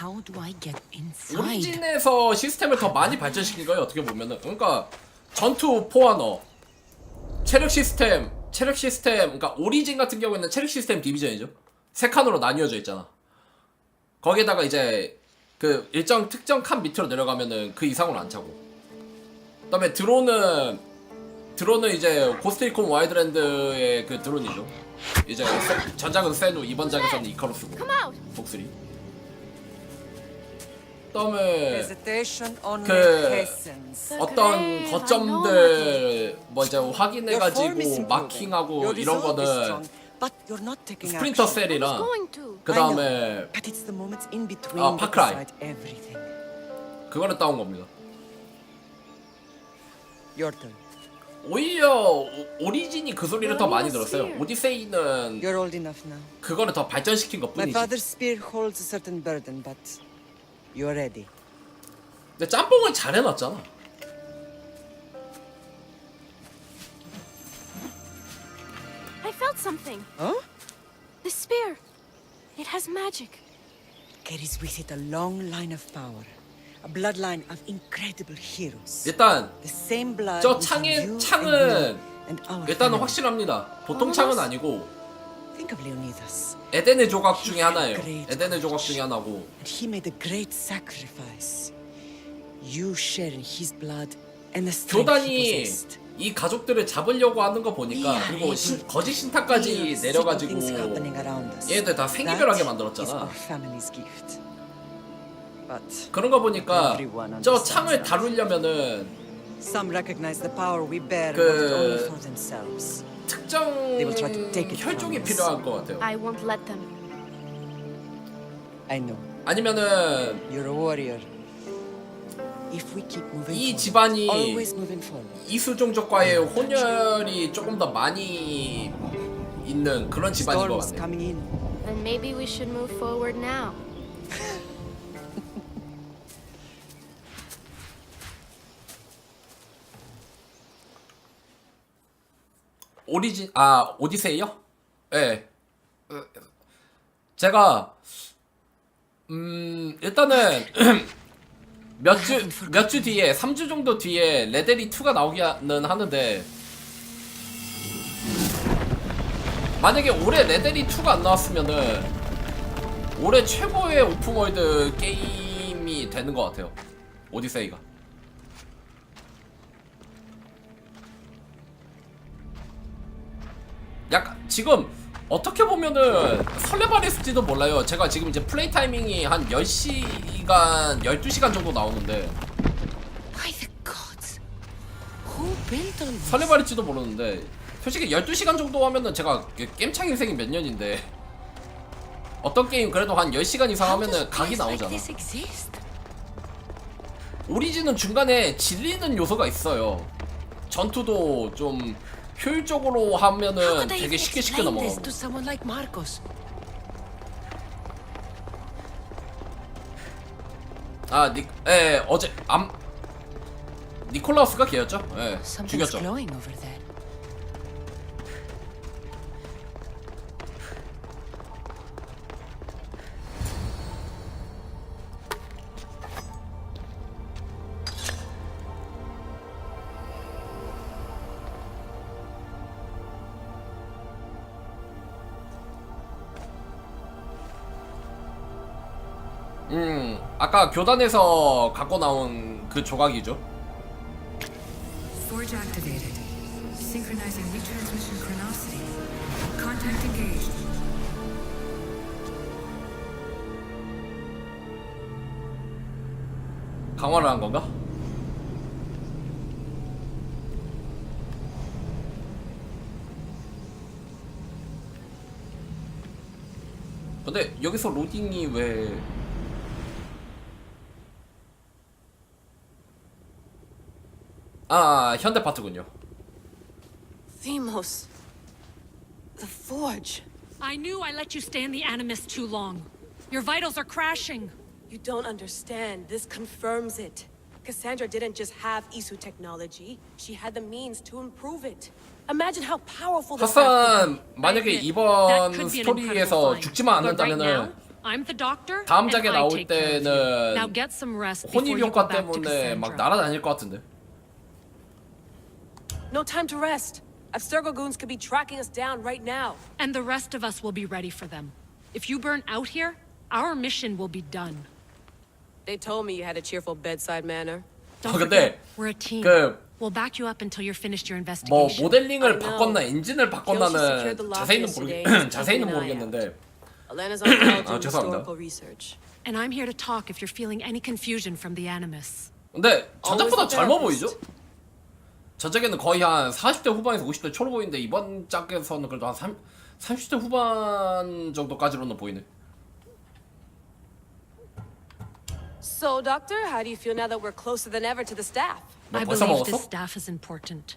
How do I get inside? 오리진에서 시스템을 더 많이 발전시킨 거예요 어떻게 보면은. 그러니까 전투 포화너 체력 시스템 체력 시스템 그러니까 오리진 같은 경우에는 체력 시스템 디비전이죠. 세 칸으로 나뉘어져 있잖아. 거기에다가 이제 그 일정 특정 칸 밑으로 내려가면은 그 이상으로 안 차고. 그다음에 드론은 드론은 이제 고스트리콘 와이드랜드의 그 드론이죠. 이제 세- 전작은 세누 이번 작에서는 이카루스고 복스리 그다음에 그. 어떤 거점들 뭐 이제 확인해가지고 마킹하고 이런 거는 스프린터. 셀이랑. 그 다음에 아, 파크라이. 그거는 따온 겁니다. 오히려 오- 오리진이 그 소리를 더 많이 들었어요. 오디세이는. 그거를 더 발전시킨 것 My 뿐이지. You're ready. 근데 짬뽕을 잘 해놨잖아. I felt something. Huh? The spear. It has magic. Carries with it a long line of power. A bloodline of incredible heroes. 일단 The same blood 저 창의 you 창은 and our 일단은 family. 확실합니다. 보통 창은 아니고 Think of Leonidas. 에덴의 조각 중에 하나예요. 에덴의 조각 중에 하나고 And he made a great sacrifice. You share in his blood and the strength he 교단이 possessed. 이 가족들을 잡으려고 하는 거 보니까 그리고 신- 거짓 신탁까지 내려가지고. 얘네들 다 is 만들었잖아. 그런 거 보니까 저 창을. 다루려면은 그- 특정 will try to take it from us. 필요할 것 같아요. I won't let them. I know 아니면은 you're a warrior. If we keep moving 이 forward, 집안이 always moving forward. 이수종족과의 혼혈이 조금 더 많이 있는 그런 집안인 것 Storms 같네. coming in. Then maybe we should move forward now. 오리진 아 오디세이요? 예. 네. 제가 음 일단은 몇 주 몇 주 뒤에 3주 정도 뒤에 레데리 2가 나오기는 하는데 만약에 올해 레데리 2가 안 나왔으면은 올해 최고의 오픈월드 게임이 되는 것 같아요. 오디세이가. 약간 지금 어떻게 보면은 설레발했을지도 몰라요. 제가 지금 이제 플레이 타이밍이 한 10시간, 12시간 정도 나오는데? 설레발일지도 모르는데 솔직히 12시간 정도 하면은 제가 게임창 인생이 몇 년인데 어떤 게임 그래도 한 10시간 이상 하면은 각이 나오잖아. 오리진은 중간에 질리는 요소가 있어요. 전투도 좀 효율적으로 하면은 되게 쉽게 쉽게 넘어가고? 아, 니, 예, 어제 암 니콜라우스가 걔였죠? 예, 죽였죠. 아까 교단에서 갖고 나온 그 조각이죠. Forge activated. Synchronizing retransmission chronicity. Contact engaged. 강화를 한 건가? 근데 여기서 로딩이 왜 아, 현대 파트군요. Themos. The forge. I knew I let you stay in the Animus too long. Your vitals are crashing. You don't understand. This confirms it. Cassandra didn't just have Isu technology. She had the means to improve it. Imagine how powerful the craft could 하산 I 만약에 admit, 이번 that could be an incredible 스토리에서 find. 죽지만 But right 않는다면은 now, I'm the doctor. 다음 and 작에 I 나올 take care of you. 때는 Now get some rest before 혼입 you go 효과 back to 때문에 막 Cassandra. 날아다닐 것 같은데. No time to rest. Abstergo goons could be tracking us down right now. And the rest of us will be ready for them. If you burn out here, our mission will be done. They told me you had a cheerful bedside manner. Don't 어, 근데 forget, we're a team. 그 We'll back you up until you're finished your 뭐 investigation. 모델링을 I know. 바꿨나 엔진을 바꿨나는 secured the 자세히는 lockers 모르겠 today. 자세히는 Keeping an eye 모르겠는데 Elena's on college 아, in 죄송합니다. historical research. And I'm here to talk if you're feeling any confusion from the Animus. 근데 전작보다 Always the 젊어 therapist. 보이죠? 전작에는 거의 한 40대 후반에서 50대 초로 보이는데 이번 짝에서는 그래도 한 3, 30대 후반 정도까지로는 보이네. So, Doctor, how do you feel now that we're closer than ever to the staff? 너 I 벌써 believe 먹었어? this staff is important.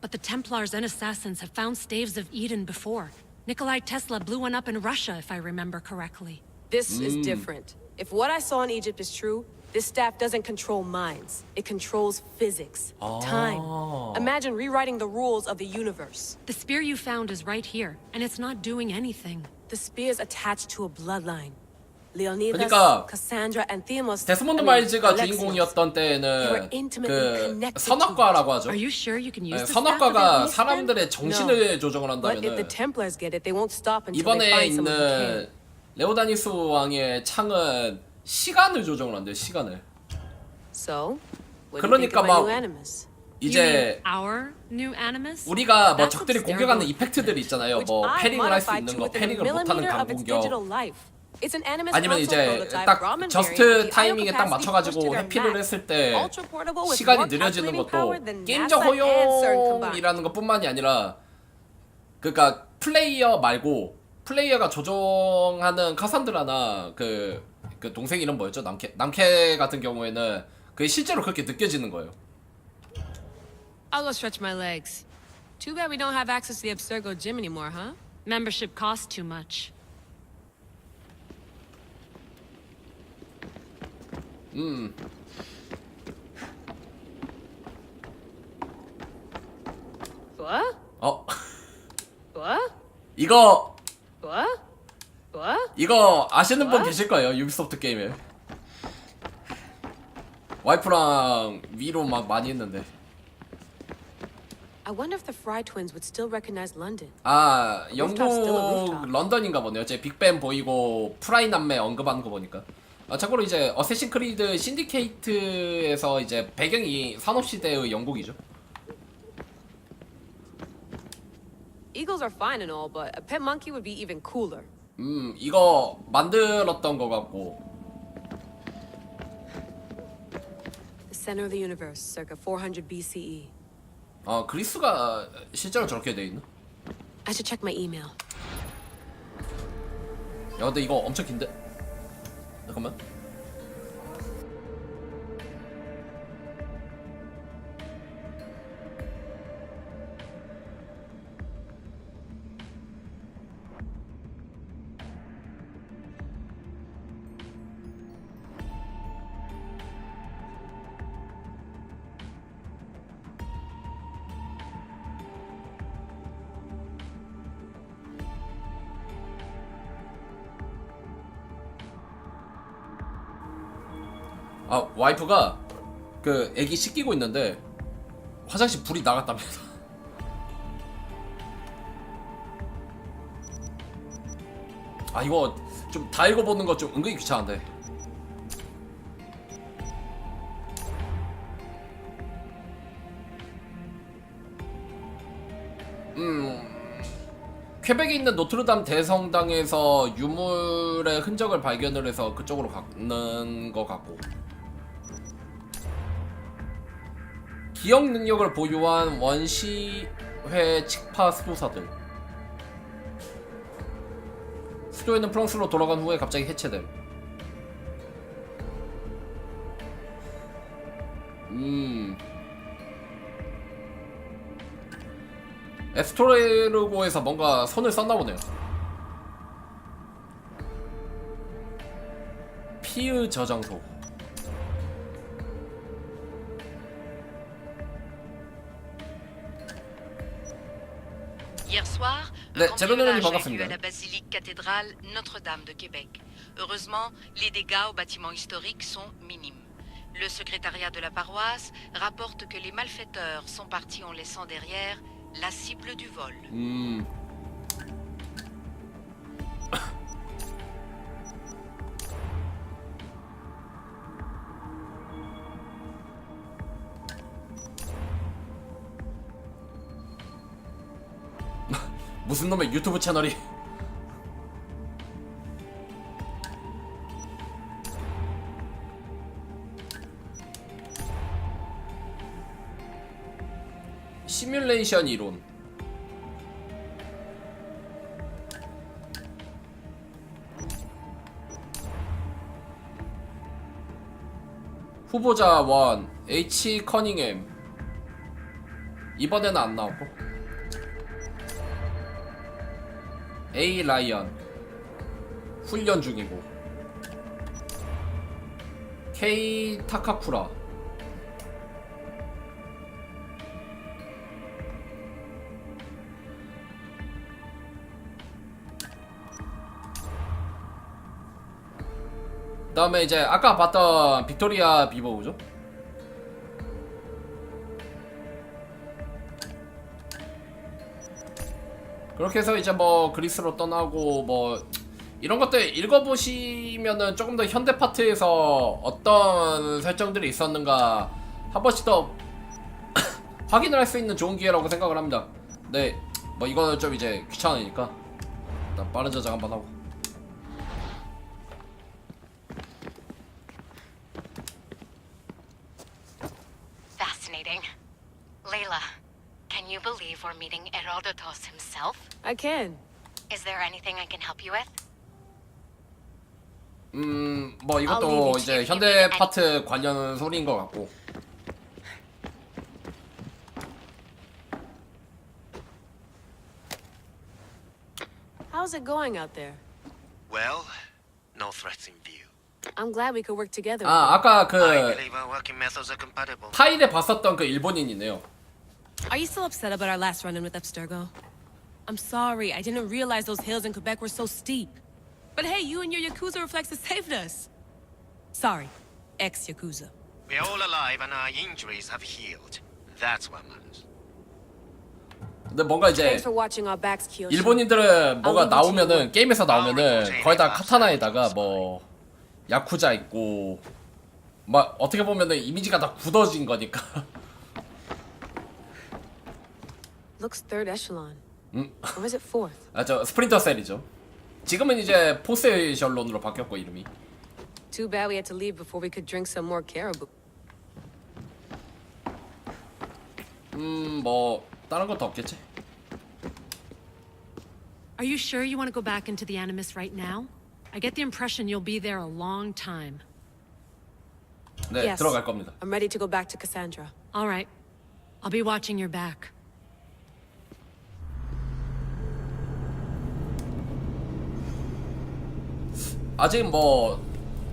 But the Templars and Assassins have found staves of Eden before. Nikolai Tesla blew one up in Russia, if I remember correctly. This is different. If what I saw in Egypt is true, this staff doesn't control minds. It controls physics, time. Imagine rewriting the rules of the universe. The spear you found is right here, and it's not doing anything. The spear's attached to a bloodline. Leonidas, 그러니까 Cassandra, and Theos. 데스몬드 I mean, 마일즈가 Alexios. 주인공이었던 They were 때는 intimately 그 connected to 선악과라고 하죠. Are you sure you can use 네, the staff of 선악과가 Eden? 사람들의 정신을 No. 조정을 But if 한다면은 the Templars get it, they won't stop until they 이번에 find someone who 있는 can. 레오다니스 왕의 창은 시간을 조정을 한대요. 시간을. So, what do you think 그러니까 of my 막 new animus? You 이제 mean our new Animus? 우리가 뭐 적들이 공격하는 terrible. 이펙트들 있잖아요. Which 뭐 I 패링을 할 수 modified 있는 to 거, within a 패링을 못하는 millimeter 강 of its 공격. digital life. It's an animus 아니면 console 이제 prototype, 딱 Brahmin 저스트 the 타이밍에 IO 딱 capacity 맞춰가지고 pushed to their 해피를 max. 했을 때 Ultra portable with 시간이 more 느려지는 calculating 것도 power than 게임적 NASA and CERN combined. 허용이라는 것뿐만이 아니라 그러니까 플레이어 말고 플레이어가 조종하는 카산드라나 그, 그 동생 이름 뭐였죠? 남캐 남캐 같은 경우에는 그게 실제로 그렇게 느껴지는 거예요. I'll go stretch my legs. Too bad we don't have access to the Abstergo gym anymore, huh? Membership costs too much. What? 어 What? 이거? 이거 아시는 분 계실 거예요 유비소프트 게임에 와이프랑 위로 막 많이 했는데 I wonder if the Fry twins would still recognize London. 아 영국. 런던인가 보네요 제 빅벤 보이고 프라이 남매 언급하는 거 보니까 아 참고로 이제 어쌔신 크리드 신디케이트에서 이제 배경이 산업시대의 영국이죠 Eagles are fine and all, but a pet monkey would be even cooler. 음 이거 만들었던 거 같고 The center of the universe, circa 400 BCE. 아 그리스가 실제로 저렇게 돼 있나? I should check my email. 야 근데 이거 엄청 긴데? 잠깐만 아 와이프가 그 애기 씻기고 있는데 화장실 불이 나갔답니다. 아 이거 좀 다 읽어보는 거 좀 은근히 귀찮은데. 음 퀘벡에 있는 노트르담 대성당에서 유물의 흔적을 발견을 해서 그쪽으로 가는 것 같고 기억 능력을 보유한 원시회 칙파 수도사들 수도에는 프랑스로 돌아간 후에 갑자기 해체됨 음 에스토레르고에서 뭔가 손을 썼나 보네요. 피의 저장소. 네, Le 제로누님 cambriolage a 반갑습니다. eu à la basilique cathédrale Notre-Dame de Québec. Heureusement, les dégâts aux bâtiments historiques sont minimes. Le secrétariat de la paroisse rapporte que les malfaiteurs sont partis en laissant derrière la cible du vol. 음. 무슨 놈의 유튜브 채널이. 시뮬레이션 이론. 후보자 1 H 커닝햄 이번에는 안 나왔고 A 라이언. 훈련 중이고. K 타카쿠라. 그다음에 이제 아까 봤던 빅토리아 비버우죠? 그렇게 해서 이제 뭐 그리스로 떠나고 뭐 이런 것들 읽어보시면은 조금 더 현대 파트에서 어떤 설정들이 있었는가 한 번씩 더 확인을 할 수 있는 좋은 기회라고 생각을 합니다. 네, 뭐 이거는 좀 이제 귀찮으니까 일단 빠른 저장 한번 하고. Herodotus himself? I can. Is there anything I can help you with? 음, 뭐 이것도 이제. 현대 파트 관련 소리인 것 같고. How's it going out there? Well, no threats in view. I'm glad we could work together. 아, 아까 그. 타일에 봤었던 그 일본인이네요. Are you still upset about our last run-in with Abstergo? I'm sorry, I didn't realize those hills in Quebec were so steep. But hey, you and your Yakuza reflexes saved us. Sorry, ex-Yakuza. We're all alive and our injuries have healed. That's what matters. 근데 뭔가 이제 Thanks for watching our backs, Kyoshi. 일본인들은 뭐가 나오면은 you. 게임에서 나오면은 거의 다 카타나에다가 it. 뭐 야쿠자 있고 막 어떻게 보면은 이미지가 다 굳어진 거니까. Looks third echelon. 음. Or is it fourth? 아 저 스프린터 셀이죠. 지금은 이제 포스 에셜론으로 바뀌었고 이름이. Too bad we had to leave before we could drink some more caribou. 음 뭐 다른 것도 없겠지. Are you sure you want to go back into the Animus right now? I get the impression you'll be there a long time. 네 yes. 들어갈 겁니다. I'm ready to go back to Cassandra. All right. I'll be watching your back. 아직 뭐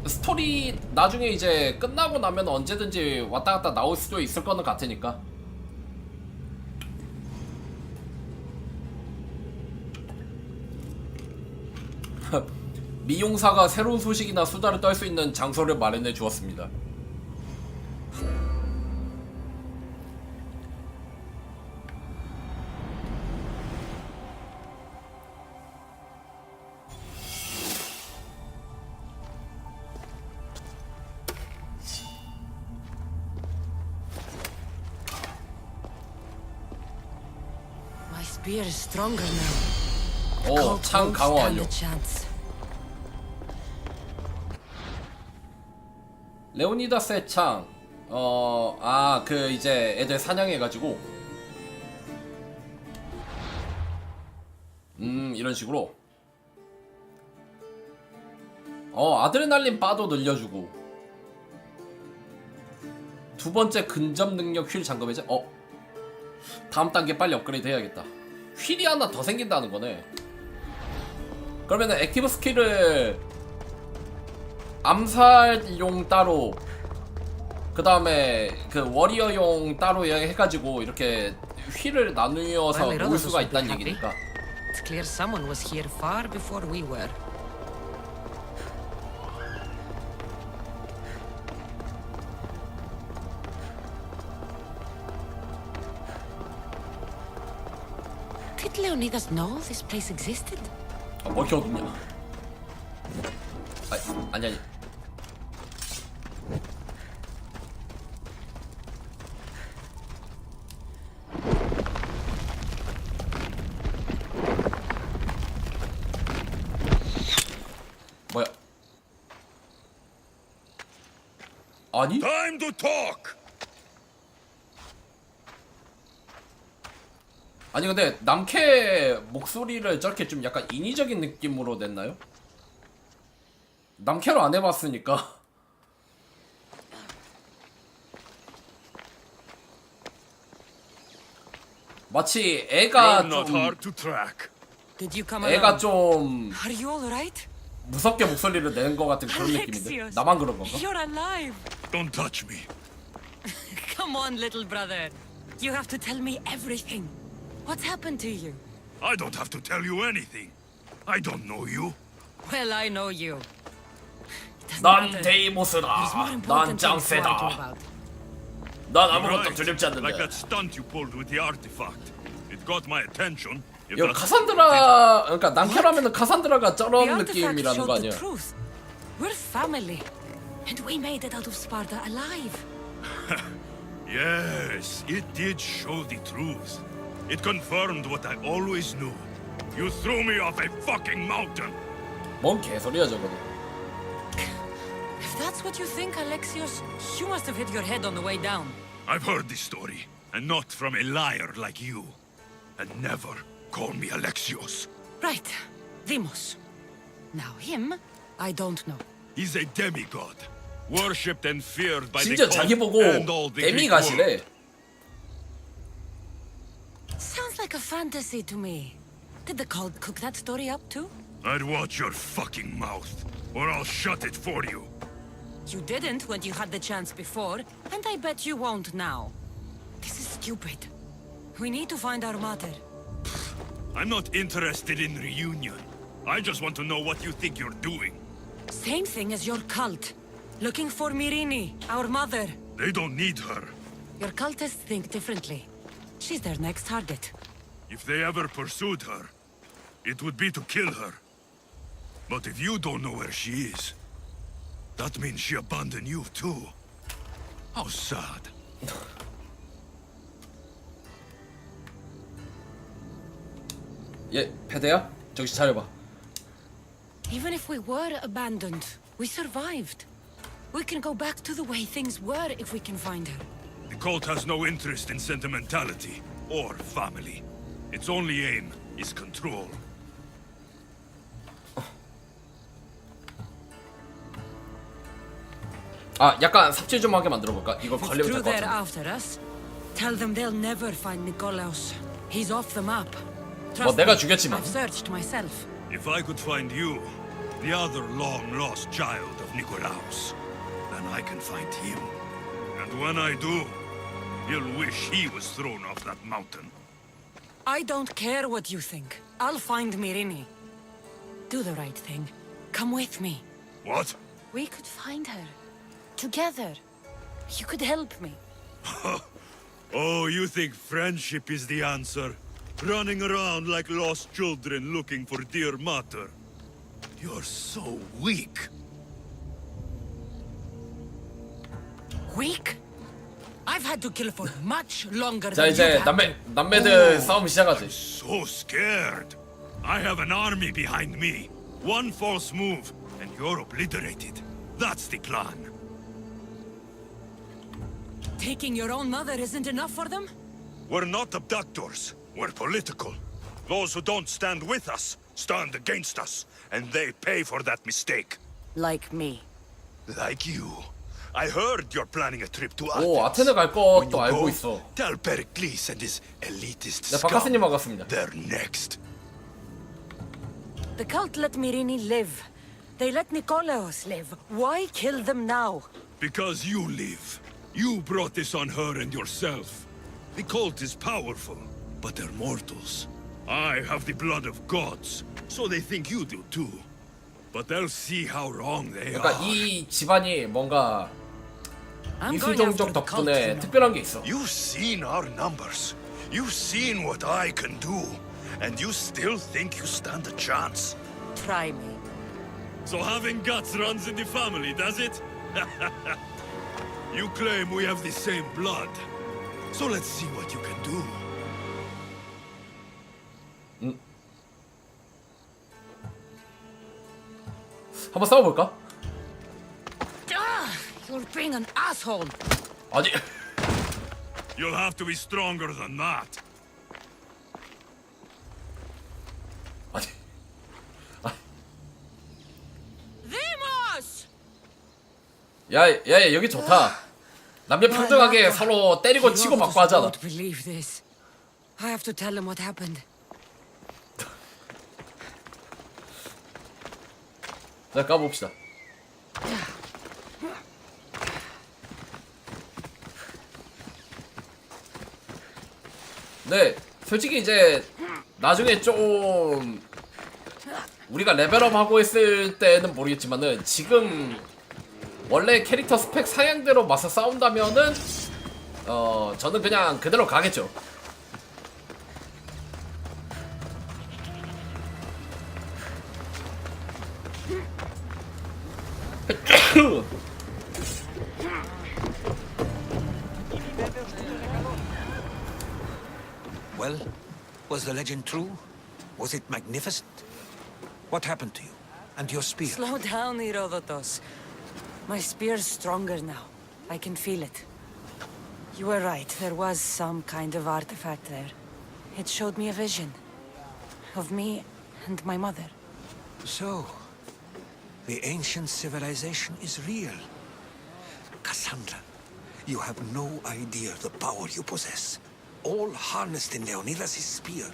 스토리 나중에 이제 끝나고 나면 언제든지 왔다 갔다 나올 수도 있을 거는 같으니까. 미용사가 새로운 소식이나 수다를 떨 수 있는 장소를 마련해 주었습니다. Spear is stronger now. 오, 창 강화 완료. chance. 레오니다스의 창. 어, 아, 그 이제 애들 사냥해가지고. 음, 이런 식으로. 어, 아드레날린 바도 늘려주고. 두 번째 근접 능력 휠 잠금 해제. 어, 다음 단계 빨리 업그레이드 해야겠다. 휠이 하나 더 생긴다는 거네. 그러면은 액티브 스킬을 암살용 따로 그 다음에 그 워리어용 따로 해가지고 이렇게 휠을 나누어서 모을 수가 있다는. 얘기니까 It's clear someone was here far before we were. Did Leonidas know this place existed? 아, 뭐 이렇게 어둡냐? 아, 아니 아니. 뭐야? 아니? Time to talk! 아니 근데 남캐 목소리를 저렇게 좀 약간 인위적인 느낌으로 냈나요? 남캐로 안 해봤으니까 마치 애가 좀. Did you come 애가? 좀 Are you all right? 무섭게 목소리를 내는 것 같은 그런 느낌인데 Alexios. 나만 그런 건가? You're alive. Don't touch me. Come on, little brother. You have to tell me everything. What's happened to you? I don't have to tell you anything. I don't know you. Well, I know you. It doesn't 난 matter. There's more 데이모스다. 난 important things to argue 짱세다. about. 난 아무것도 Right. 두렵지 Like 않는다. that stunt you pulled with the artifact. It got my attention. If 이거 that's- 카산드라 그러니까 남캐라면은 카산드라가 The 저런 artifact 느낌이라는 showed 거 the 아니야? truth. We're family. And we made it out of Sparta alive. Yes, it did show the truth. It confirmed what I always knew. You threw me off a fucking mountain. 뭔 개소리야 저거는. If that's what you think, Alexios, you must have hit your head on the way down. I've heard this story, and not from a liar like you. And never call me Alexios. Right. Demos. Now him, I don't know. He's a demigod, worshipped and feared by the 심지어 자기 cult 보고 and all the Greek world. 데미가시래. Sounds like a fantasy to me. Did the cult cook that story up too? I'd watch your fucking mouth, or I'll shut it for you. You didn't when you had the chance before, and I bet you won't now. This is stupid. We need to find our mother. I'm not interested in reunion. I just want to know what you think you're doing. Same thing as your cult. Looking for Mirini, our mother. They don't need her. Your cultists think differently. She's their next target. If they ever pursued her, it would be to kill her. But if you don't know where she is, that means she abandoned you too. How sad. 얘 패드야? 정신 차려봐. Even if we were abandoned, we survived. We can go back to the way things were if we can find her. The cult has no interest in sentimentality or family. Its only aim is control. 아 약간 삽질 좀 하게 만들어 볼까? 이거 If it's 걸리면 true 될 것 they're 같은데. after us, tell them they'll never find Nikolaos. He's off the map. 뭐 Trust 내가 me, 죽였지만. I've searched myself. If I could find you, the other long-lost child of Nicolaus, then I can find him. And when I do, he'll wish he was thrown off that mountain. I don't care what you think. I'll find Mirini. Do the right thing. Come with me. What? We could find her. Together. You could help me. Oh, you think friendship is the answer? Running around like lost children looking for dear mother. You're so weak. Weak? I've had to kill for much longer 자 than 이제 you've had 남매 to. 남매들 싸움 시작하지. So scared. I have an army behind me. One false move, and you're obliterated. That's the plan. Taking your own mother isn't enough for them? We're not abductors. We're political. Those who don't stand with us stand against us, and they pay for that mistake. Like me. Like you. I heard you're planning a trip to Athens. 오 아테네 갈 When 것도 you 알고 go, 있어. Tell Pericles and his elitist 네 scum 바카스님 반갑습니다. they're next. The cult let Mirini live. They let Nikolaos live. Why kill them now? Because you live. You brought this on her and yourself. The cult is powerful, but they're mortals. I have the blood of gods, so they think you do too. But they'll see how wrong they 그러니까 are. 이 집안이 뭔가 I'm going after 이수종족 the cult, you 덕분에 know. 특별한 게 있어. You've seen our numbers. You've seen what I can do. And you still think you stand a chance? Try me. So having guts runs in the family, does it? you claim we have the same blood. So let's see what you can do. 한번 싸워볼까? Ah, you're being an asshole. 아니 You'll have to be stronger than that. 아니 Demos! 야야 여기 좋다. 남녀 평등하게 서로 때리고 치고 받고 하잖아. Don't believe this. I have to tell him what happened. 자 까봅시다. 네, 솔직히 이제 나중에 좀 우리가 레벨업 하고 있을 때는 모르겠지만은 지금 원래 캐릭터 스펙 사양대로 맞서 싸운다면은 어 저는 그냥 그대로 가겠죠. the legend true? Was it magnificent? What happened to you? And your spear? Slow down, Herodotus. My spear's stronger now. I can feel it. You were right. There was some kind of artifact there. It showed me a vision. Of me and my mother. So, the ancient civilization is real. Cassandra, you have no idea the power you possess. All harnessed in Leonidas' spear.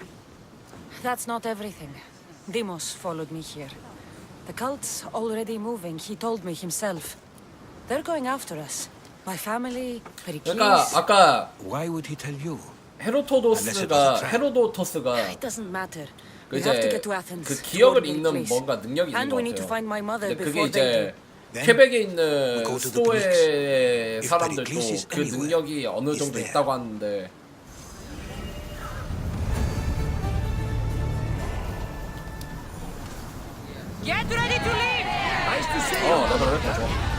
That's not everything. Demos followed me here. The cult's already moving, he told me himself. They're going after us. My family, 그러니까 Pericles... 아까 Why would he tell you? 헤로토도스가 헤로도토스가 It doesn't matter. 그 We have to 이제 get to Athens. 그 기억을 Ordinary 읽는 place. 뭔가 능력이 있는 And 것 we need to 같아요. find my mother 근데 그게 before they 이제 Then 퀘벡에 we 있는 go to the 수도의 Greeks. If 사람들도 Pericles is 그 능력이 어느 정도 there. 있다고 하는데 Get ready to leave! 어 나도 그랬다 좋아